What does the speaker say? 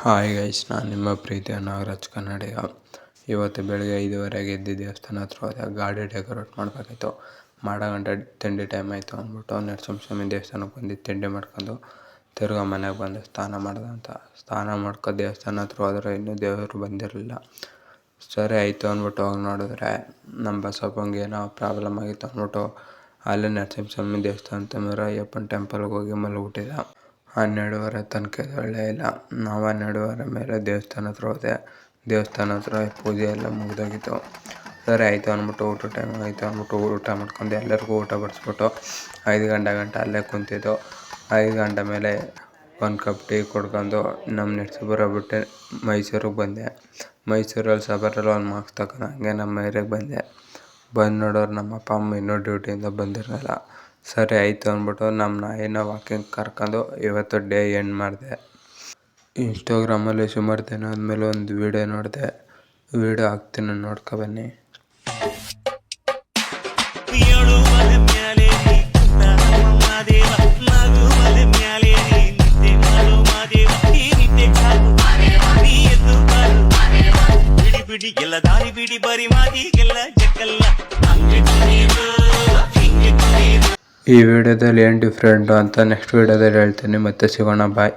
Hi guys ನಾನು ನಿಮ್ಮ ಪ್ರೀತಿಯ ನಾಗರಾಜ್ ಕನ್ನಡಿಗ. ಇವತ್ತು ಬೆಳಗ್ಗೆ ಐದುವರೆಗೆ ಎದ್ದು ದೇವಸ್ಥಾನ ಹತ್ರ ಹೋದಾಗ ಗಾಡಿ ಡೆಕೋರೇಟ್ ಮಾಡಬೇಕಾಯ್ತು ಮಾಡೋ ಗಂಟೆ ತಿಂಡಿ ಟೈಮ್ ಆಯಿತು ಅಂದ್ಬಿಟ್ಟು ನರಸಿಂಹ ದೇವಸ್ಥಾನಕ್ಕೆ ಬಂದು ತಿಂಡಿ ಮಾಡ್ಕೊಂಡು ತಿರ್ಗಾ ಮನೆಗೆ ಬಂದು ಸ್ನಾನ ಮಾಡ್ದೆ ಅಂತ. ಸ್ನಾನ ಮಾಡ್ಕೊ ದೇವಸ್ಥಾನ ಹತ್ರ ಹೋದ್ರೆ ಇನ್ನೂ ದೇವರು ಬಂದಿರಲಿಲ್ಲ. ಸರಿ ಆಯಿತು ಅಂದ್ಬಿಟ್ಟು ಹೋಗಿ ನೋಡಿದ್ರೆ ನಮ್ಮ ಬಸಪ್ಪಂಗೆ ಏನೋ ಪ್ರಾಬ್ಲಮ್ ಆಗಿತ್ತು ಅಂದ್ಬಿಟ್ಟು ಅಲ್ಲೇ ನರಸಿಂಹ ದೇವಸ್ಥಾನ ಅಂತಂದ್ರೆ ಅಯ್ಯಪ್ಪನ ಟೆಂಪಲ್ಗೆ ಹೋಗಿ ಮಲಗ್ಬಿಟ್ಟಿದ್ದ. ಹನ್ನೆರಡುವರೆ ತನಕ ಒಳ್ಳೆ ಇಲ್ಲ. ನಾವು ಹನ್ನೆರಡುವರೆ ಮೇಲೆ ದೇವಸ್ಥಾನ ಹತ್ರ ಹೋದೆ. ದೇವಸ್ಥಾನ ಹತ್ರ ಪೂಜೆ ಎಲ್ಲ ಮುಗಿದೋಗಿತ್ತು. ಸರಿ, ಆಯಿತು ಅಂದ್ಬಿಟ್ಟು ಊಟ ಟೈಮ್ ಆಯಿತು ಅಂದ್ಬಿಟ್ಟು ಊಟ ಮಾಡ್ಕೊಂಡು ಎಲ್ಲರಿಗೂ ಊಟ ಬಡಿಸ್ಬಿಟ್ಟು ಐದು ಗಂಟೆ ಗಂಟ ಅಲ್ಲೇ ಕುಂತಿದ್ದು. ಐದು ಗಂಟೆ ಮೇಲೆ ಒಂದು ಕಪ್ ಟೀ ಕುಡ್ಕೊಂಡು ನಮ್ಮ ನರಸೀಪುರ ಬಿಟ್ಟು ಮೈಸೂರಿಗೆ ಬಂದೆ. ಮೈಸೂರಲ್ಲಿ ಸಬರಲ್ಲಿ ಒಂದು ಮಾರ್ಕ್ಸ್ ತಗೊಂಡು ಹಂಗೆ ನಮ್ಮ ಏರಿಯಾಗೆ ಬಂದೆ. ಬಂದು ನೋಡೋರು ನಮ್ಮ ಅಪ್ಪ ಅಮ್ಮ ಇನ್ನೂ ಡ್ಯೂಟಿಯಿಂದ ಬಂದಿರಲಿಲ್ಲ. ಸರಿ ಆಯಿತು ಅಂದ್ಬಿಟ್ಟು ನಮ್ಮ ನಾಯಿನ ವಾಕಿಂಗ್ ಕರ್ಕೊಂಡು ಇವತ್ತು ಡೇ ಎಂಡ್ ಮಾಡಿದೆ. ಇನ್ಸ್ಟಾಗ್ರಾಮಲ್ಲಿ ಸುಮಾರು ದಿನ ಆದಮೇಲೆ ಒಂದು ವೀಡಿಯೋ ನೋಡಿದೆ. ವೀಡಿಯೋ ಹಾಕ್ತೀನಿ ನೋಡ್ಕೊ ಬನ್ನಿ. ಬಿಡಿ ಎಲ್ಲ ದಾರಿ ಬಿಡಿ ಬರಿ ಮಾದಿಗೆಲ್ಲ ಜಕ್ಕಲ್ಲ. ಈ ವಿಡಿಯೋದಲ್ಲಿ ಏನ್ ಡಿಫ್ರೆಂಟು ಅಂತ ನೆಕ್ಸ್ಟ್ ವಿಡಿಯೋದಲ್ಲಿ ಹೇಳ್ತೀನಿ. ಮತ್ತೆ ಸಿಗೋಣ ಬಾಯ್